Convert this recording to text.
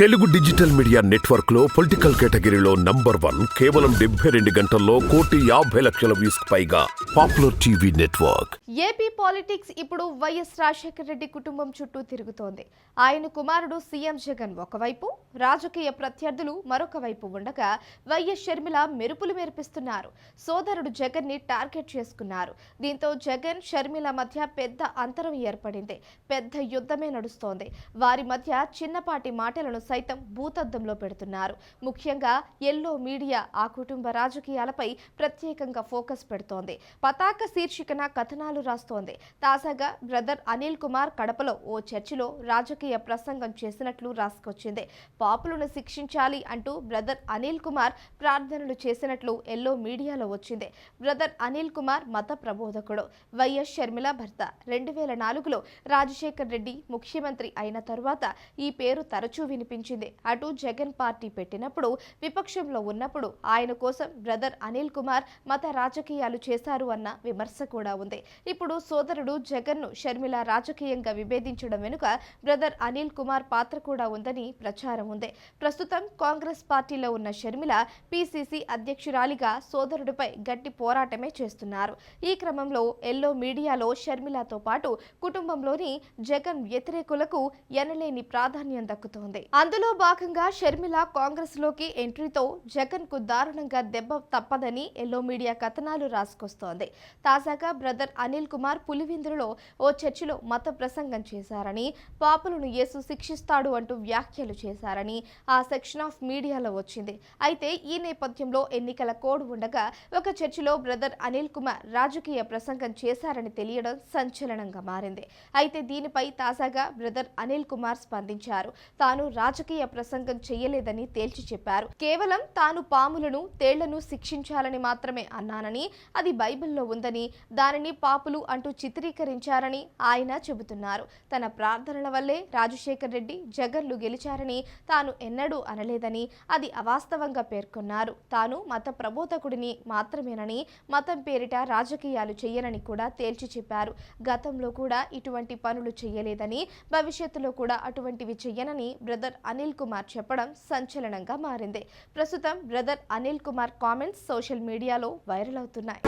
Telugu digital media నెట్వర్క్లో political కేటగిరీలో number one కేవలం డెబ్బై రెండు గంటల్లో కోటి యాభై లక్షల వ్యూస్ పైగా popular TV network. AP politics ఇప్పుడు వైఎస్ రాజశేఖర రెడ్డి కుటుంబం చుట్టూ తిరుగుతోంది. ఆయన కుమారుడు సీఎం జగన్ ఒకవైపు రాజకీయ ప్రత్యర్థులు మరొక వైపు ఉండగా వైఎస్ షర్మిల మెరుపులు మెరిపిస్తున్నారు. సోదరుడు జగన్ని టార్గెట్ చేసుకున్నారు. దీంతో జగన్ షర్మిల మధ్య పెద్ద అంతరం ఏర్పడింది. పెద్ద యుద్ధమే నడుస్తోంది. వారి మధ్య చిన్నపాటి మాటలను సైతం భూతద్దంలో పెడుతున్నారు. ముఖ్యంగా ఎల్లో మీడియా ఆ కుటుంబ రాజకీయాలపై ప్రత్యేకంగా ఫోకస్ పెడుతోంది. పతాక శీర్షికన కథనాలు రాస్తోంది. తాజాగా బ్రదర్ అనిల్ కుమార్ కడపలో ఓ చర్చిలో రాజకీయ ప్రసంగం చేసినట్లు రాసుకొచ్చింది. పాపులను శిక్షించాలి అంటూ బ్రదర్ అనిల్ కుమార్ ప్రార్థనలు చేసినట్లు ఎల్లో మీడియాలో వచ్చింది. బ్రదర్ అనిల్ కుమార్ మత ప్రబోధకుడు. వైఎస్ షర్మిల భర్త. రెండు వేల నాలుగులో రాజశేఖర్ రెడ్డి ముఖ్యమంత్రి అయిన తరువాత ఈ పేరు తరచూ వినిపించింది అటు జగన్ పార్టీ పెట్టినప్పుడు విపక్షంలో ఉన్నప్పుడు ఆయన కోసం బ్రదర్ అనిల్ కుమార్ మత రాజకీయాలు చేశారు అన్న విమర్శ కూడా ఉంది. ఇప్పుడు సోదరుడు జగన్ను షర్మిల రాజకీయంగా విభేదించడం వెనుక బ్రదర్ అనిల్ కుమార్ పాత్ర కూడా ఉందని ప్రచారం ఉంది. ప్రస్తుతం కాంగ్రెస్ పార్టీలో ఉన్న షర్మిల పిసిసి అధ్యక్షురాలిగా సోదరుడిపై గట్టి పోరాటమే చేస్తున్నారు. ఈ క్రమంలో ఎల్లో మీడియాలో షర్మిలతో పాటు కుటుంబంలోని జగన్ వ్యతిరేకులకు ఎనలేని ప్రాధాన్యం దక్కుతోంది. అందులో భాగంగా షర్మిల కాంగ్రెస్లోకి ఎంట్రీతో జగన్కు దారుణంగా దెబ్బ తప్పదని ఎల్లో మీడియా కథనాలు రాసుకొస్తోంది. తాజాగా బ్రదర్ అనిల్ కుమార్ పులివిందులో ఓ చర్చిలో మత ప్రసంగం చేశారని పాపులను యేసు శిక్షిస్తాడు అంటూ వ్యాఖ్యలు చేశారని ఆ సెక్షన్ ఆఫ్ మీడియాలో వచ్చింది. అయితే ఈ నేపథ్యంలో ఎన్నికల కోడ్ ఉండగా ఒక చర్చిలో బ్రదర్ అనిల్ కుమార్ రాజకీయ ప్రసంగం చేశారని తెలియడం సంచలనంగా మారింది. అయితే దీనిపై తాజాగా బ్రదర్ అనిల్ కుమార్ స్పందించారు. తాను రాజ రాజకీయ ప్రసంగం చేయలేదని తేల్చి చెప్పారు. కేవలం తాను పాములను తేళ్ళను శిక్షించాలని మాత్రమే అన్నానని అది బైబిల్లో ఉందని దానిని పాపులు అంటూ చిత్రీకరించారని ఆయన చెబుతున్నారు. తన ప్రార్థనల వల్లే రాజశేఖర్ రెడ్డి జగన్లు గెలిచారని తాను ఎన్నడూ అనలేదని అది అవాస్తవంగా పేర్కొన్నారు. తాను మత ప్రబోధకుడిని మాత్రమేనని మతం పేరిట రాజకీయాలు చేయనని కూడా తేల్చి చెప్పారు. గతంలో కూడా ఇటువంటి పనులు చేయలేదని భవిష్యత్తులో కూడా అటువంటివి చెయ్యనని బ్రదర్ అనిల్ కుమార్ చెప్పడం సంచలనంగా మారింది. ప్రస్తుతం brother Anil Kumar comments social మీడియాలో వైరల్ అవుతున్నాయి.